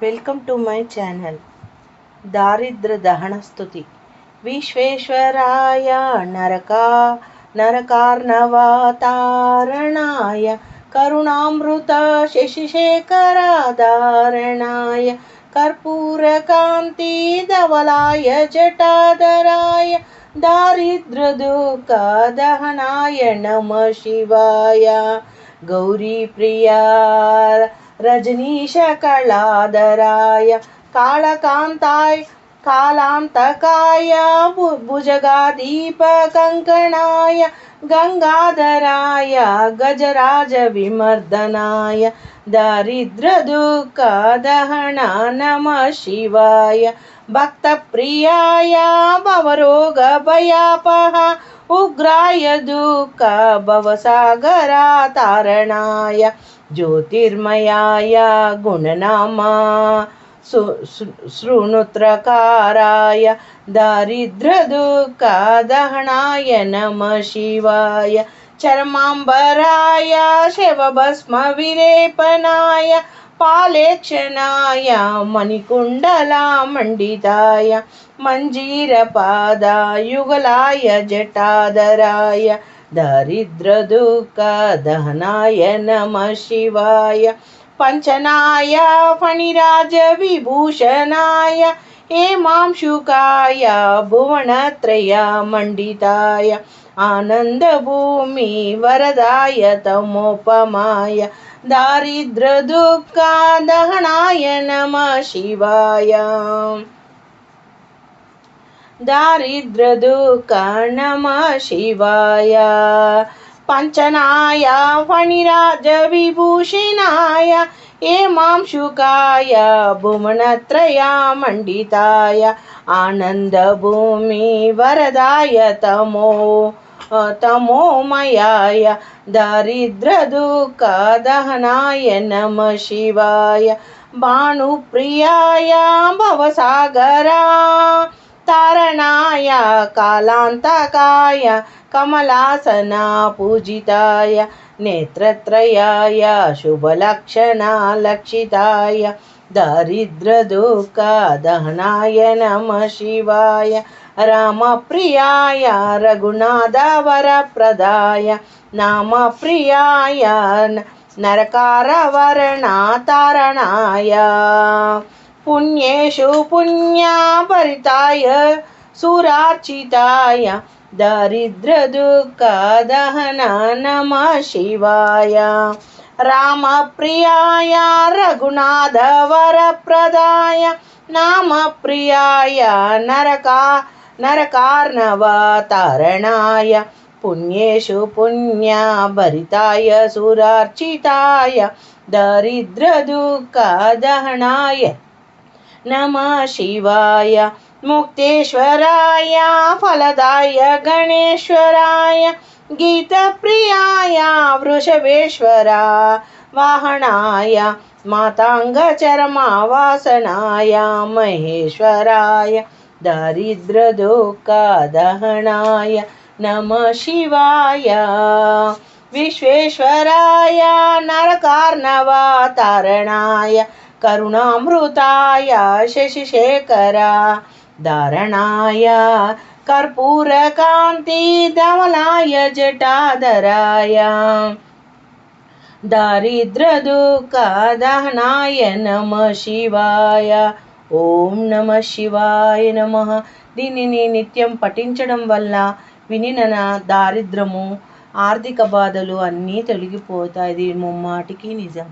Welcome to my channel दारिद्र्यदहनस्तुति विश्वेश्वराय नरका नरकार्णवातारणाय करुणामृता शशिशेखराधारणाय कर्पूरकान्तिधवलाय जटाधराय दारिद्रदुकादहनाय नमः शिवाय गौरीप्रिया रजनीशकलाधराय कालकान्ताय कालान्तकाय भुजगादीपकङ्कणाय गङ्गाधराय गजराजविमर्दनाय दारिद्र्यदुःखदहना नमः शिवाय भक्तप्रियाय भवरोगभयापः उग्राय दुःख भवसागरातारणाय ज्योतिर्मयाय गुणनामा शृणुत्रकाराय दारिद्र्यदुःखदहनाय नमः शिवाय चर्माम्बराय शिवभस्मविलेपनाय पालेक्षणाय मणिकुण्डलामण्डिताय मञ्जीरपादायुगलाय जटाधराय दरिद्रदुःखदहनाय नमः शिवाय। पञ्चनाय फणिराजविभूषणाय हेमांशुकाय भुवनत्रयमण्डिताय आनन्दभूमि वरदाय तमोपमाय दारिद्र्यदुःखदहनाय नमः शिवाय दारिद्र्यदुःख नमः शिवाय पञ्चनाय फणिराजविभूषणाय हेमांशुकाय भुवनत्रयामण्डिताय आनन्दभूमि वरदाय तमो तमोमयाय दारिद्र्यदुःखदहनाय नमः शिवाय। भानुप्रियाय भवसागरा तारणाय कालान्तकाय कमलासना पूजिताय नेत्रत्रयाय शुभलक्षणालक्षिताय दारिद्र्यदुःखदहनाय नमः शिवाय रामप्रियाय रघुनाथवरप्रदाय नामप्रियाय नरकारवर्णातारणाय पुण्येषु पुण्याभरिताय सुरार्चिताय दारिद्र्यदुःखदहन नमः शिवाय रामप्रियाय रघुनाथवरप्रदाय नामप्रियाय नरका नरकार्णवतारणाय पुण्येषु पुण्याभरिताय सुरार्चिताय दारिद्र्यदुःखदहनाय नमः शिवाय। मुक्तेश्वराय फलदाय गणेश्वराय गीतप्रियाय वृषभेश्वरा वाहनाय माताङ्गचर्मावासनाय महेश्वराय दारिद्र्यदुःखदहनाय नमः शिवाय। विश्वेश्वराय नरकार्णवतारणाय కరుణామృతాయ శశిశేఖర ధారణాయ కర్పూరకాంతి ధవలాయ జటాధరాయ దహనాయ నమ శివాయ. ఓం నమ శివాయ నమ. దీనిని నిత్యం పఠించడం వల్ల వినిన దారిద్రము ఆర్థిక బాధలు అన్నీ తొలగిపోతాయి. ముమ్మాటికి నిజం.